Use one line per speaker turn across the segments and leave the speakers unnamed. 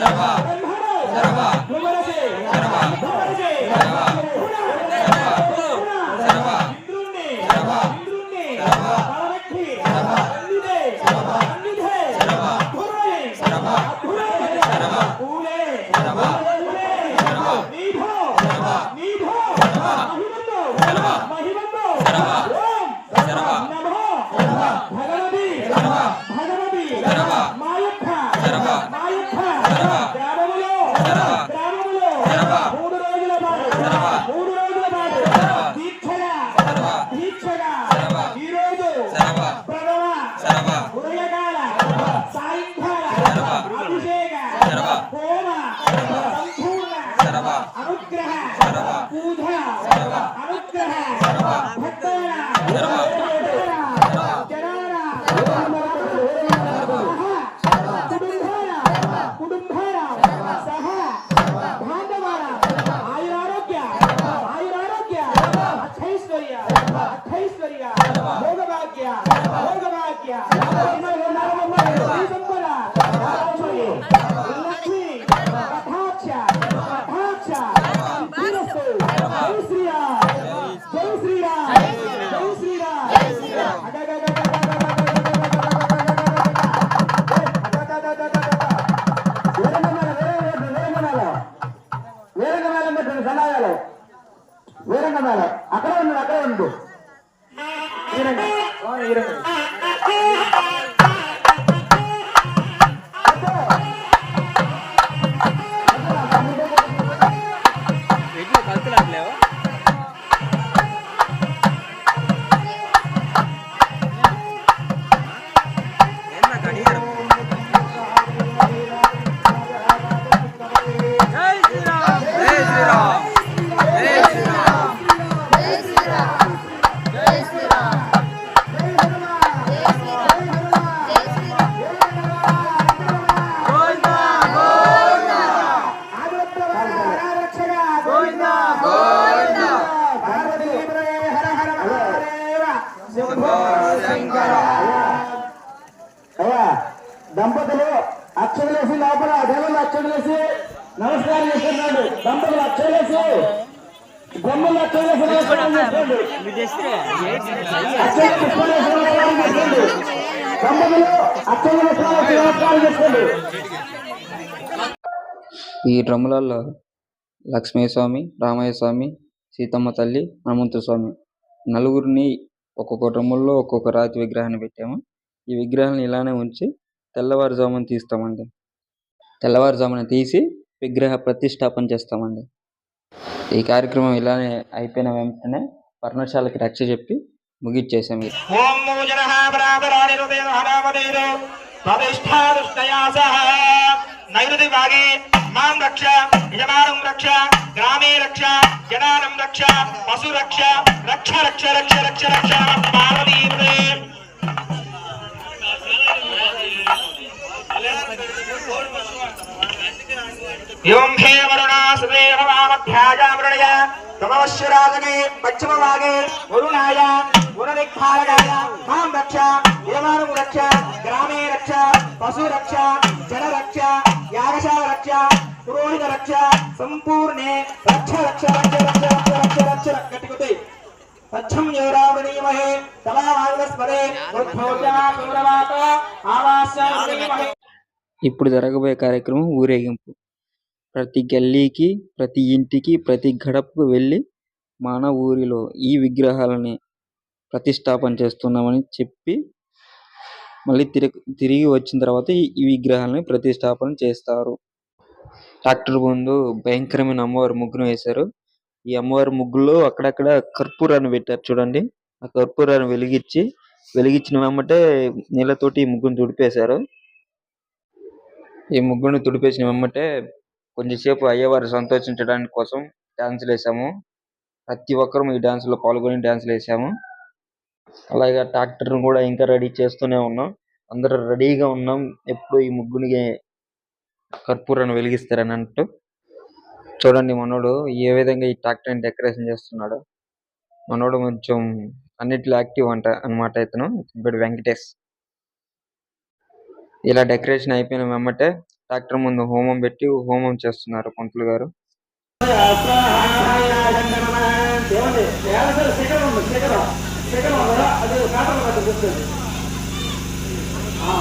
Come on. ಅಭಿಷೇಕ ಹೋಮ ಸಂಪೂರ್ಣ ಅನುಗ್ರಹ
ಪೂಜಾ ಅನುಗ್ರಹ ಭಕ್ತರ ಜನರ ಕುಟುಂಬರ ಕುಟುಂಬರ ಸಹ ಬಾಂಧವರ ಆಯುರಾರೋಗ್ಯ ಆಯುರಾರೋಗ್ಯ ಅಕ್ಷೈಶ್ವರ್ಯ ಅಕ್ಷೈಶ್ವರ್ಯ ಭೋಗಭಾಗ್ಯ ಭೋಗಭಾಗ್ಯ
అయ్యా దంపతులు అక్షరలేసి లోపల దేవుళ్ళు అక్షరలేసి నమస్కారం చేస్తున్నాడు దంపతులు అక్షరలేసి బొమ్మలు అక్షరలేసి నమస్కారం చేస్తున్నాడు అక్షర పుష్పలేసి నమస్కారం చేస్తున్నాడు దంపతులు అక్షరలేసి నమస్కారం చేస్తున్నాడు
ఈ డ్రమ్ములలో లక్ష్మీస్వామి రామయ్య స్వామి సీతమ్మ తల్లి హనుమంతు స్వామి నలుగురిని ఒక్కొక్క డ్రమ్ముల్లో ఒక్కొక్క రాతి విగ్రహాన్ని పెట్టాము. ఈ విగ్రహాన్ని ఇలానే ఉంచి తెల్లవారుజామున తీస్తామండి. తెల్లవారుజామున తీసి విగ్రహ ప్రతిష్టాపన చేస్తామండి. ఈ కార్యక్రమం ఇలానే అయిపోయిన వెంటనే పర్ణశాలకి రక్ష చెప్పి ముగిచ్చేసాం ఇది
నైరుతి భాగే మాం రక్ష యజమానం రక్ష గ్రామే రక్ష జనానం రక్ష పశు రక్ష రక్ష రక్ష రక్ష రక్ష రక్ష పార్వతీపురే హే వరుణా సుదే వామధ్యాజామృణయ సమవశ్వరాజనే పశ్చిమవాగే గురునాయ గురనిక్షాయ రక్ష యజమాను రక్ష గ్రామే రక్ష పశు రక్ష జల రక్ష యాగశాల సంపూర్ణే రక్ష రక్ష రక్ష రక్ష రక్ష రక్ష రక్ష కట్టుకుతే ఆవాస
ఇప్పుడు జరగబోయే కార్యక్రమం ఊరేగింపు. ప్రతి గల్లీకి ప్రతి ఇంటికి ప్రతి గడపకు వెళ్ళి మన ఊరిలో ఈ విగ్రహాలని ప్రతిష్టాపన చేస్తున్నామని చెప్పి మళ్ళీ తిరిగి తిరిగి వచ్చిన తర్వాత ఈ- విగ్రహాలని ప్రతిష్టాపన చేస్తారు. ట్రాక్టర్ ముందు భయంకరమైన అమ్మవారి ముగ్గును వేశారు. ఈ అమ్మవారి ముగ్గులో అక్కడక్కడ కర్పూరాన్ని పెట్టారు చూడండి. ఆ కర్పూరాన్ని వెలిగించి వెలిగించిన వెంబటే నీళ్ళతోటి ఈ ముగ్గును తుడిపేశారు. ఈ ముగ్గును తుడిపేసిన వెంబటే కొంచెంసేపు అయ్యవారు సంతోషించడానికి కోసం డాన్సులు వేసాము. ప్రతి ఒక్కరూ ఈ డాన్స్లో పాల్గొని డాన్సులు వేసాము. అలాగే ట్రాక్టర్ కూడా ఇంకా రెడీ చేస్తూనే ఉన్నాం. అందరూ రెడీగా ఉన్నాం. ఎప్పుడు ఈ ముగ్గుని కర్పూరాన్ని వెలిగిస్తారని అంటూ. చూడండి మనోడు ఏ విధంగా ఈ ట్రాక్టర్ డెకరేషన్ చేస్తున్నాడు. మనోడు కొంచెం అన్నిట్లో యాక్టివ్ అంట అన్నమాట ఇతను. ఇప్పుడు వెంకటేష్. ఇలా డెకరేషన్ అయిపోయిన వెమ్మటే ట్రాక్టర్ ముందు హోమం పెట్టి హోమం చేస్తున్నారు పంతులు గారు
ఆ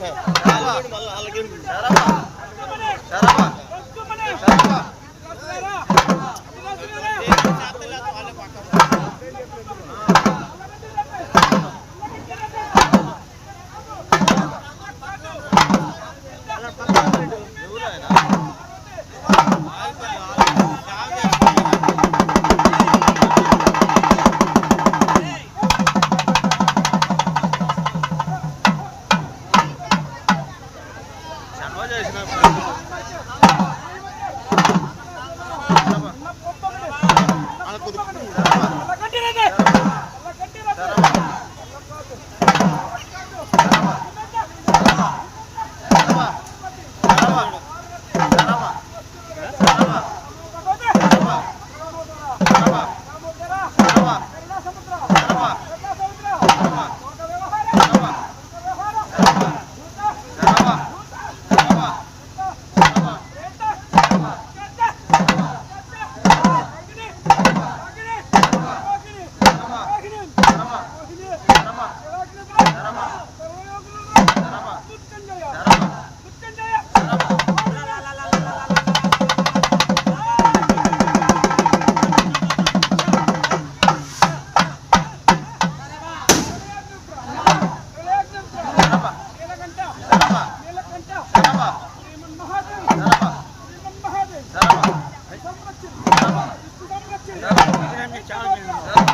సార్ అలా కుదుపు challenging.